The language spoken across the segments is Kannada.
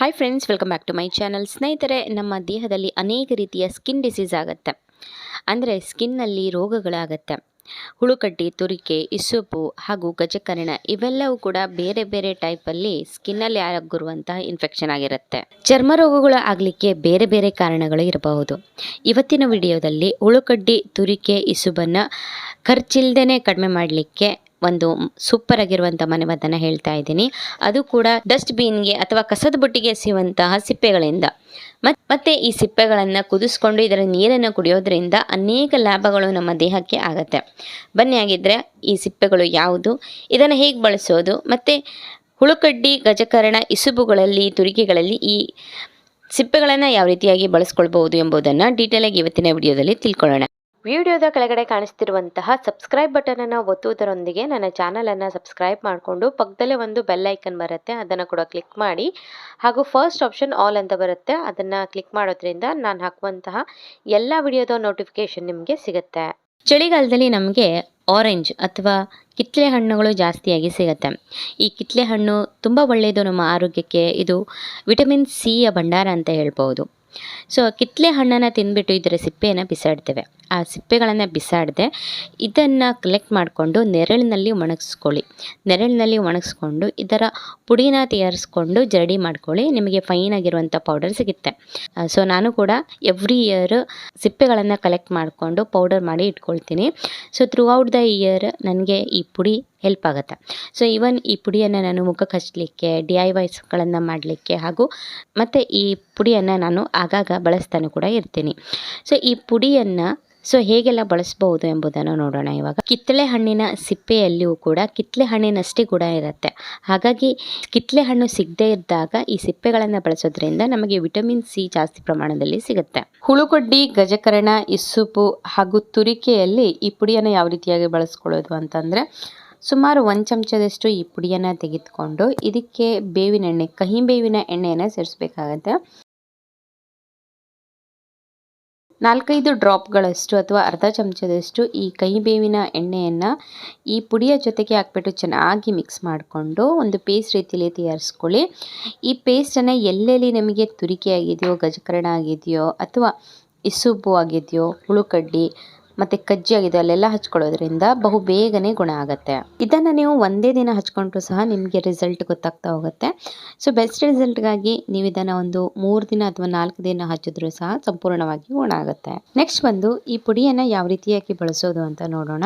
Hi friends welcome back to my channel ಸ್ನೇಹಿತರೆ, ನಮ್ಮ ದೇಹದಲ್ಲಿ ಅನೇಕ ರೀತಿಯ ಸ್ಕಿನ್ ಡಿಸೀಸ್ ಆಗುತ್ತೆ. ಅಂದರೆ ಸ್ಕಿನ್ನಲ್ಲಿ ರೋಗಗಳಾಗತ್ತೆ. ಹುಳುಕಡ್ಡಿ, ತುರಿಕೆ ಇಸುಪು ಹಾಗೂ ಗಜಕರ್ಣ ಇವೆಲ್ಲವೂ ಕೂಡ ಬೇರೆ ಬೇರೆ ಟೈಪಲ್ಲಿ ಸ್ಕಿನ್ನಲ್ಲಿ ಆಗಿರುವಂತಹ ಇನ್ಫೆಕ್ಷನ್ ಆಗಿರುತ್ತೆ. ಚರ್ಮ ರೋಗಗಳು ಆಗಲಿಕ್ಕೆ ಬೇರೆ ಬೇರೆ ಕಾರಣಗಳು ಇರಬಹುದು. ಇವತ್ತಿನ ವಿಡಿಯೋದಲ್ಲಿ ಹುಳುಕಡ್ಡಿ, ತುರಿಕೆ, ಇಸುಬನ್ನು ಖರ್ಚಿಲ್ದೇ ಕಡಿಮೆ ಮಾಡಲಿಕ್ಕೆ ಒಂದು ಸೂಪರ್ ಆಗಿರುವಂಥ ಮನೆಮದ್ದನ್ನು ಹೇಳ್ತಾ ಇದ್ದೀನಿ. ಅದು ಕೂಡ ಡಸ್ಟ್ಬಿನ್ಗೆ ಅಥವಾ ಕಸದ ಬುಟ್ಟಿಗೆ ಸಿಗುವಂತಹ ಸಿಪ್ಪೆಗಳಿಂದ. ಮತ್, ಮತ್ತೆ ಈ ಸಿಪ್ಪೆಗಳನ್ನು ಕುದಿಸ್ಕೊಂಡು ಇದರ ನೀರನ್ನು ಕುಡಿಯೋದ್ರಿಂದ ಅನೇಕ ಲಾಭಗಳು ನಮ್ಮ ದೇಹಕ್ಕೆ ಆಗತ್ತೆ. ಬನ್ನಿ ಆಗಿದ್ದರೆ ಈ ಸಿಪ್ಪೆಗಳು ಯಾವುದು? ಇದನ್ನು ಹೇಗೆ ಬಳಸೋದು? ಮತ್ತು ಹುಳುಕಡ್ಡಿ, ಗಜಕರಣ, ಇಸುಬುಗಳಲ್ಲಿ ತುರಿಕೆಗಳಲ್ಲಿ ಈ ಸಿಪ್ಪೆಗಳನ್ನು ಯಾವ ರೀತಿಯಾಗಿ ಬಳಸ್ಕೊಳ್ಬಹುದು ಎಂಬುದನ್ನು ಡೀಟೇಲಾಗಿ ಇವತ್ತಿನ ವಿಡಿಯೋದಲ್ಲಿ ತಿಳ್ಕೊಳ್ಳೋಣ. ವಿಡಿಯೋದ ಕೆಳಗಡೆ ಕಾಣಿಸ್ತಿರುವಂತಹ ಸಬ್ಸ್ಕ್ರೈಬ್ ಬಟನ್ ಅನ್ನು ಒತ್ತುವುದರೊಂದಿಗೆ ನನ್ನ ಚಾನಲನ್ನು ಸಬ್ಸ್ಕ್ರೈಬ್ ಮಾಡಿಕೊಂಡು ಪಕ್ಕದಲ್ಲೇ ಒಂದು ಬೆಲ್ ಐಕನ್ ಬರುತ್ತೆ, ಅದನ್ನು ಕೂಡ ಕ್ಲಿಕ್ ಮಾಡಿ. ಹಾಗೂ ಫಸ್ಟ್ ಆಪ್ಷನ್ ಆಲ್ ಅಂತ ಬರುತ್ತೆ, ಅದನ್ನು ಕ್ಲಿಕ್ ಮಾಡೋದ್ರಿಂದ ನಾನು ಹಾಕುವಂತಹ ಎಲ್ಲ ವಿಡಿಯೋದ ನೋಟಿಫಿಕೇಶನ್ ನಿಮಗೆ ಸಿಗುತ್ತೆ. ಚಳಿಗಾಲದಲ್ಲಿ ನಮಗೆ ಆರೆಂಜ್ ಅಥವಾ ಕಿತ್ತಳೆ ಹಣ್ಣುಗಳು ಜಾಸ್ತಿಯಾಗಿ ಸಿಗುತ್ತೆ. ಈ ಕಿತ್ತಳೆ ಹಣ್ಣು ತುಂಬ ಒಳ್ಳೆಯದು ನಮ್ಮ ಆರೋಗ್ಯಕ್ಕೆ, ಇದು ವಿಟಮಿನ್ ಸಿಯ ಭಂಡಾರ ಅಂತ ಹೇಳ್ಬೋದು. ಸೊ ಕಿತ್ತಳೆ ಹಣ್ಣನ್ನು ತಿಂದುಬಿಟ್ಟು ಇದರ ಸಿಪ್ಪೆಯನ್ನು ಬಿಸಾಡ್ತೇವೆ. ಆ ಸಿಪ್ಪೆಗಳನ್ನು ಬಿಸಾಡದೆ ಇದನ್ನು ಕಲೆಕ್ಟ್ ಮಾಡಿಕೊಂಡು ನೆರಳಿನಲ್ಲಿ ಒಣಗಿಸ್ಕೊಳ್ಳಿ. ನೆರಳಿನಲ್ಲಿ ಒಣಗಿಸ್ಕೊಂಡು ಇದರ ಪುಡಿನ ತಯಾರಿಸ್ಕೊಂಡು ಜರಡಿ ಮಾಡ್ಕೊಳ್ಳಿ. ನಿಮಗೆ ಫೈನ್ ಆಗಿರುವಂಥ ಪೌಡರ್ ಸಿಗುತ್ತೆ. ಸೊ ನಾನು ಕೂಡ ಎವ್ರಿ ಇಯರ್ ಸಿಪ್ಪೆಗಳನ್ನು ಕಲೆಕ್ಟ್ ಮಾಡಿಕೊಂಡು ಪೌಡರ್ ಮಾಡಿ ಇಟ್ಕೊಳ್ತೀನಿ. So throughout the year ನನಗೆ ಈ ಪುಡಿ ಹೆಲ್ಪ್ ಆಗುತ್ತೆ. ಸೊ ಈವನ್ ಈ ಪುಡಿಯನ್ನು ನಾನು ಮುಖಕ್ಕೆ ಹಚ್ಚಲಿಕ್ಕೆ ಡಿ ಐ ವೈಸ್ಗಳನ್ನು ಮಾಡಲಿಕ್ಕೆ ಹಾಗೂ ಮತ್ತು ಈ ಪುಡಿಯನ್ನು ನಾನು ಆಗಾಗ ಬಳಸ್ತಾನೆ ಕೂಡ ಇರ್ತೀನಿ. ಸೊ ಈ ಪುಡಿಯನ್ನು ಸೊ, ಹೇಗೆಲ್ಲ ಬಳಸ್ಬೋದು ಎಂಬುದನ್ನು ನೋಡೋಣ ಇವಾಗ. ಕಿತ್ತಳೆ ಹಣ್ಣಿನ ಸಿಪ್ಪೆಯಲ್ಲಿಯೂ ಕೂಡ ಕಿತ್ತಳೆ ಹಣ್ಣಿನಷ್ಟೇ ಕೂಡ ಇರುತ್ತೆ. ಹಾಗಾಗಿ ಕಿತ್ತಳೆ ಹಣ್ಣು ಸಿಗದೇ ಇದ್ದಾಗ ಈ ಸಿಪ್ಪೆಗಳನ್ನು ಬಳಸೋದ್ರಿಂದ ನಮಗೆ ವಿಟಮಿನ್ ಸಿ ಜಾಸ್ತಿ ಪ್ರಮಾಣದಲ್ಲಿ ಸಿಗುತ್ತೆ. ಹುಳುಗೊಡ್ಡಿ, ಗಜಕರಣ ಇಸುಪು ಹಾಗೂ ತುರಿಕೆಯಲ್ಲಿ ಈ ಪುಡಿಯನ್ನು ಯಾವ ರೀತಿಯಾಗಿ ಬಳಸ್ಕೊಳ್ಳೋದು ಅಂತಂದರೆ ಸುಮಾರು ಒಂದು ಚಮಚದಷ್ಟು ಈ ಪುಡಿಯನ್ನು ತೆಗೆದುಕೊಂಡು ಇದಕ್ಕೆ ಬೇವಿನ ಎಣ್ಣೆ, ಕಹಿ ಬೇವಿನ ಎಣ್ಣೆಯನ್ನು ಸೇರಿಸ್ಬೇಕಾಗತ್ತೆ. ನಾಲ್ಕೈದು ಡ್ರಾಪ್ಗಳಷ್ಟು ಅಥವಾ ಅರ್ಧ ಚಮಚದಷ್ಟು ಈ ಕಹಿ ಬೇವಿನ ಎಣ್ಣೆಯನ್ನು ಈ ಪುಡಿಯ ಜೊತೆಗೆ ಹಾಕ್ಬಿಟ್ಟು ಚೆನ್ನಾಗಿ ಮಿಕ್ಸ್ ಮಾಡಿಕೊಂಡು ಒಂದು ಪೇಸ್ಟ್ ರೀತಿಯಲ್ಲಿ ತಯಾರಿಸ್ಕೊಳ್ಳಿ. ಈ ಪೇಸ್ಟನ್ನು ಎಲ್ಲೆಲ್ಲಿ ನಮಗೆ ತುರಿಕೆ ಆಗಿದೆಯೋ, ಗಜಕರಣ ಆಗಿದೆಯೋ ಅಥವಾ ಇಸುಬ್ಬು ಆಗಿದೆಯೋ, ಹುಳುಕಡ್ಡಿ ಮತ್ತು ಕಜ್ಜಿ ಆಗಿದೆ ಅಲ್ಲೆಲ್ಲ ಹಚ್ಕೊಳ್ಳೋದ್ರಿಂದ ಬಹು ಬೇಗನೆ ಗುಣ ಆಗುತ್ತೆ. ಇದನ್ನು ನೀವು ಒಂದೇ ದಿನ ಹಚ್ಕೊಂಡ್ರು ಸಹ ನಿಮಗೆ ರಿಸಲ್ಟ್ ಗೊತ್ತಾಗ್ತಾ ಹೋಗುತ್ತೆ. ಸೊ ಬೆಸ್ಟ್ ರಿಸಲ್ಟ್ಗಾಗಿ ನೀವು ಇದನ್ನು ಒಂದು ಮೂರು ದಿನ ಅಥವಾ ನಾಲ್ಕು ದಿನ ಹಚ್ಚಿದ್ರೂ ಸಹ ಸಂಪೂರ್ಣವಾಗಿ ಗುಣ ಆಗುತ್ತೆ. ನೆಕ್ಸ್ಟ್ ಬಂದು ಈ ಪುಡಿಯನ್ನು ಯಾವ ರೀತಿಯಾಗಿ ಬಳಸೋದು ಅಂತ ನೋಡೋಣ.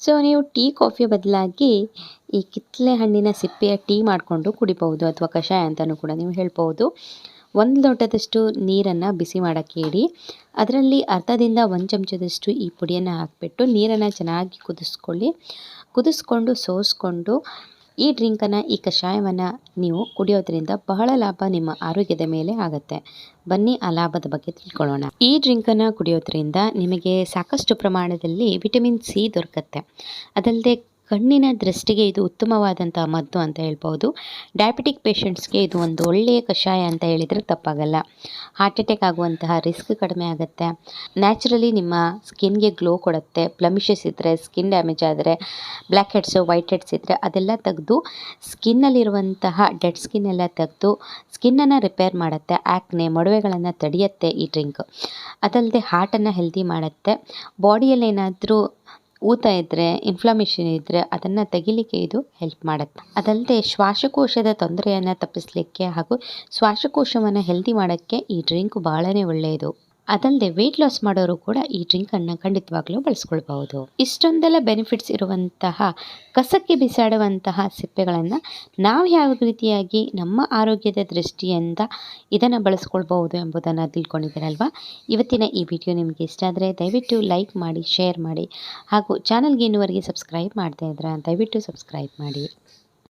ಸೊ ನೀವು ಟೀ, ಕಾಫಿ ಬದಲಾಗಿ ಈ ಕಿತ್ತಳೆ ಹಣ್ಣಿನ ಸಿಪ್ಪೆಯ ಟೀ ಮಾಡಿಕೊಂಡು ಕುಡಿಬಹುದು ಅಥವಾ ಕಷಾಯ ಅಂತಲೂ ಕೂಡ ನೀವು ಹೇಳ್ಬೋದು ಒಂದು ಲೋಟದಷ್ಟು ನೀರನ್ನು ಬಿಸಿ ಮಾಡೋಕ್ಕೆ ಇಡಿ ಅದರಲ್ಲಿ ಅರ್ಧದಿಂದ ಒಂದು ಚಮಚದಷ್ಟು ಈ ಪುಡಿಯನ್ನು ಹಾಕಿಬಿಟ್ಟು ನೀರನ್ನು ಚೆನ್ನಾಗಿ ಕುದಿಸ್ಕೊಳ್ಳಿ. ಕುದಿಸ್ಕೊಂಡು, ಸೋಸ್ಕೊಂಡು ಈ ಡ್ರಿಂಕನ್ನು, ಈ ಕಷಾಯವನ್ನು ನೀವು ಕುಡಿಯೋದ್ರಿಂದ ಬಹಳ ಲಾಭ ನಿಮ್ಮ ಆರೋಗ್ಯದ ಮೇಲೆ ಆಗುತ್ತೆ. ಬನ್ನಿ, ಆ ಲಾಭದ ಬಗ್ಗೆ ತಿಳ್ಕೊಳ್ಳೋಣ. ಈ ಡ್ರಿಂಕನ್ನು ಕುಡಿಯೋದ್ರಿಂದ ನಿಮಗೆ ಸಾಕಷ್ಟು ಪ್ರಮಾಣದಲ್ಲಿ ವಿಟಮಿನ್ ಸಿ ದೊರಕತ್ತೆ. ಅದಲ್ಲದೆ ಕಣ್ಣಿನ ದೃಷ್ಟಿಗೆ ಇದು ಉತ್ತಮವಾದಂಥ ಮದ್ದು ಅಂತ ಹೇಳ್ಬೋದು. ಡಯಾಬಿಟಿಕ್ ಪೇಷಂಟ್ಸ್ಗೆ ಇದು ಒಂದು ಒಳ್ಳೆಯ ಕಷಾಯ ಅಂತ ಹೇಳಿದರೆ ತಪ್ಪಾಗಲ್ಲ. ಹಾರ್ಟ್ ಅಟ್ಯಾಕ್ ಆಗುವಂತಹ ರಿಸ್ಕ್ ಕಡಿಮೆ ಆಗುತ್ತೆ. ನ್ಯಾಚುರಲಿ ನಿಮ್ಮ ಸ್ಕಿನ್ಗೆ ಗ್ಲೋ ಕೊಡುತ್ತೆ. ಪ್ಲಮಿಷಸ್ ಇದ್ದರೆ ಸ್ಕಿನ್ ಡ್ಯಾಮೇಜ್ ಆದರೆ ಬ್ಲ್ಯಾಕ್ ಹೆಡ್ಸು ವೈಟ್ ಹೆಡ್ಸ್ ಇದ್ದರೆ ಅದೆಲ್ಲ ತೆಗೆದು ಸ್ಕಿನ್ನಲ್ಲಿರುವಂತಹ ಡೆಡ್ ಸ್ಕಿನ್ ಎಲ್ಲ ತೆಗೆದು ಸ್ಕಿನ್ನನ್ನು ರಿಪೇರ್ ಮಾಡುತ್ತೆ. ಆ್ಯಕ್ನೆ ಮೊಡವೆಗಳನ್ನು ತಡೆಯುತ್ತೆ ಈ ಡ್ರಿಂಕ್ ಅದಲ್ಲದೆ ಹಾರ್ಟನ್ನು ಹೆಲ್ದಿ ಮಾಡುತ್ತೆ. ಬಾಡಿಯಲ್ಲಿ ಏನಾದರೂ ಊತ ಇದ್ದರೆ ಇನ್ಫ್ಲಮೇಷನ್ ಇದ್ದರೆ ಅದನ್ನು ತೆಗಿಲಿಕ್ಕೆ ಇದು ಹೆಲ್ಪ್ ಮಾಡುತ್ತೆ. ಅದಲ್ಲದೆ ಶ್ವಾಸಕೋಶದ ತೊಂದರೆಯನ್ನು ತಪ್ಪಿಸಲಿಕ್ಕೆ ಹಾಗೂ ಶ್ವಾಸಕೋಶವನ್ನು ಹೆಲ್ದಿ ಮಾಡೋಕ್ಕೆ ಈ ಡ್ರಿಂಕ್ ಬಹಳನೇ ಒಳ್ಳೆಯದು. ಅದಲ್ಲದೆ ವೆಯ್ಟ್ ಲಾಸ್ ಮಾಡೋರು ಕೂಡ ಈ ಡ್ರಿಂಕನ್ನು ಖಂಡಿತವಾಗ್ಲೂ ಬಳಸ್ಕೊಳ್ಬಹುದು. ಇಷ್ಟೊಂದೆಲ್ಲ ಬೆನಿಫಿಟ್ಸ್ ಇರುವಂತಹ, ಕಸಕ್ಕೆ ಬಿಸಾಡುವಂತಹ ಸಿಪ್ಪೆಗಳನ್ನು ನಾವು ಯಾವ ರೀತಿಯಾಗಿ ನಮ್ಮ ಆರೋಗ್ಯದ ದೃಷ್ಟಿಯಿಂದ ಇದನ್ನು ಬಳಸ್ಕೊಳ್ಬಹುದು ಎಂಬುದನ್ನು ತಿಳ್ಕೊಂಡಿದ್ದೀರಲ್ವಾ? ಇವತ್ತಿನ ಈ ವಿಡಿಯೋ ನಿಮಗೆ ಇಷ್ಟ ಆದರೆ ದಯವಿಟ್ಟು ಲೈಕ್ ಮಾಡಿ ಶೇರ್ ಮಾಡಿ ಹಾಗೂ ಚಾನಲ್ಗೆ ಇನ್ನುವರೆಗೆ ಸಬ್ಸ್ಕ್ರೈಬ್ ಮಾಡ್ತಾ ಇದ್ರೆ ದಯವಿಟ್ಟು ಸಬ್ಸ್ಕ್ರೈಬ್ ಮಾಡಿ.